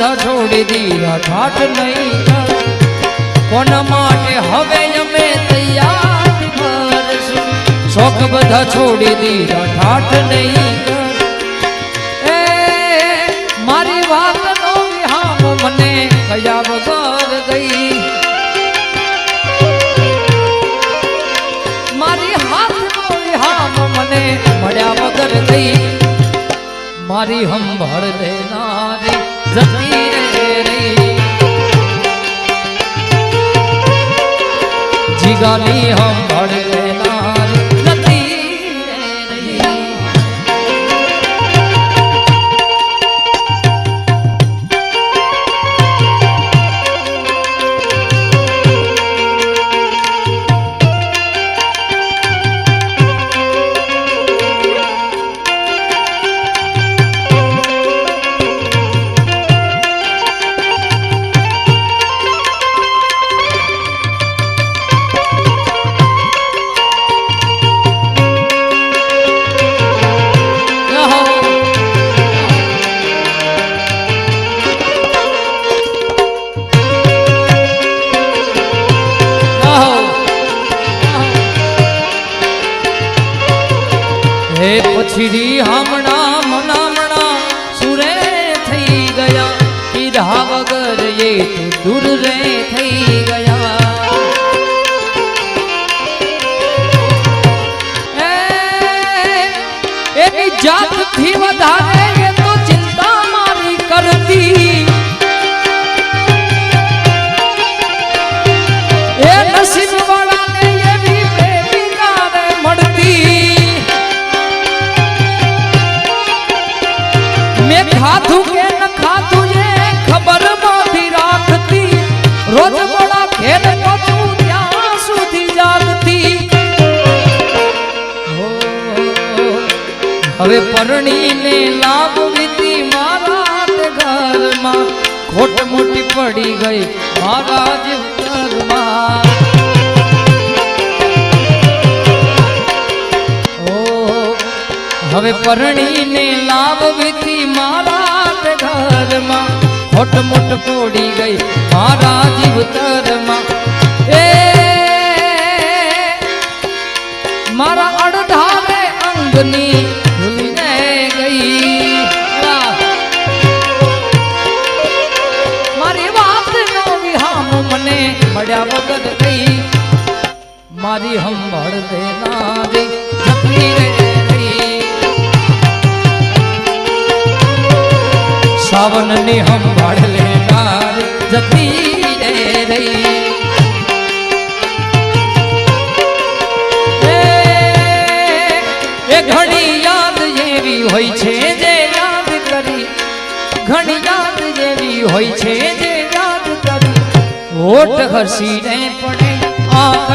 બધા છોડી દીધા ઠાઠ નહીં. કોના માટે હવે અમે તૈયારથી ફરશું શોખ બધા છોડી દીધા ઠાઠ નહીં. એ, મારી વાતનો વિહામ મને કયા વગર ગઈ મારી હાથનો વિહામ મને મળ્યા વગર ગઈ મારી હંભળ રહી જીગાની હંભળ લેનારી હમણાં મનામણા ખાધું કે ન ખાધું એ મારા ઘરમાં. ખોટ મોટી પડી ગઈ મારા જ ઘરમાં. હવે પરણીને લાભ વીતી મારા ઘરમાં ખોટ મોટ પોડી ગઈ મારા જીવતરમાં એ મારા અડધારે અંગની ભૂલીને ગઈ. મળ્યા વગર ગઈ. મારી હંભળ દેનારી સાવનની હંભળ લેનારી જતી રે રહી એ- ઘણી યાદ એવી હોય છે જે યાદ કરી. ઘણી યાદ જેવી હોય છે જે યાદ કરી. હોઠ હસીને પડે આંખ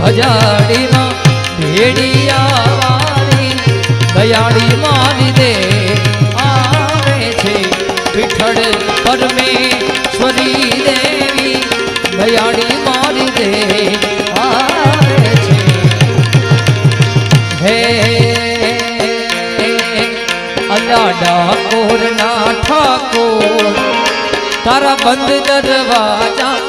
ભજાડીમાં ભેડિયા વાળી દયાળી મારી દે, આવે છે વિઠ્ઠલ પરમેશ્વરી દેવી, દયાળી મારી દે છે. હે અલા ડાકોર ઠાકોર, તારા બંધ દરવાજા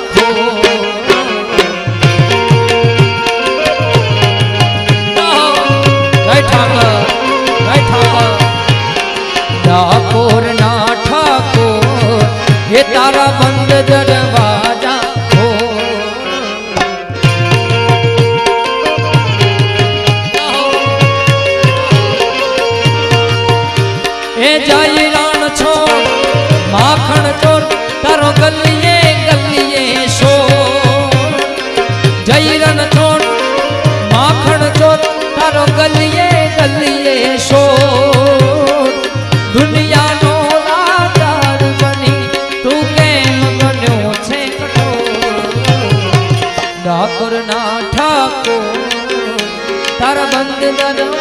ઠાકર ના ઠાકોર હે તારા બંધ દરવાજા. એ જાય રાણ છો માખણ ચોર તારો ગલીએ ગલીએ શો જય રણ ચોર માખણ ચોર તારો ગલીએ તારા બંધ દરવાજા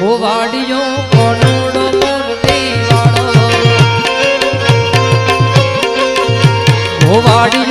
ગોવાડિયો કોનોડો મોરતી વાળો. ગોવાડિયો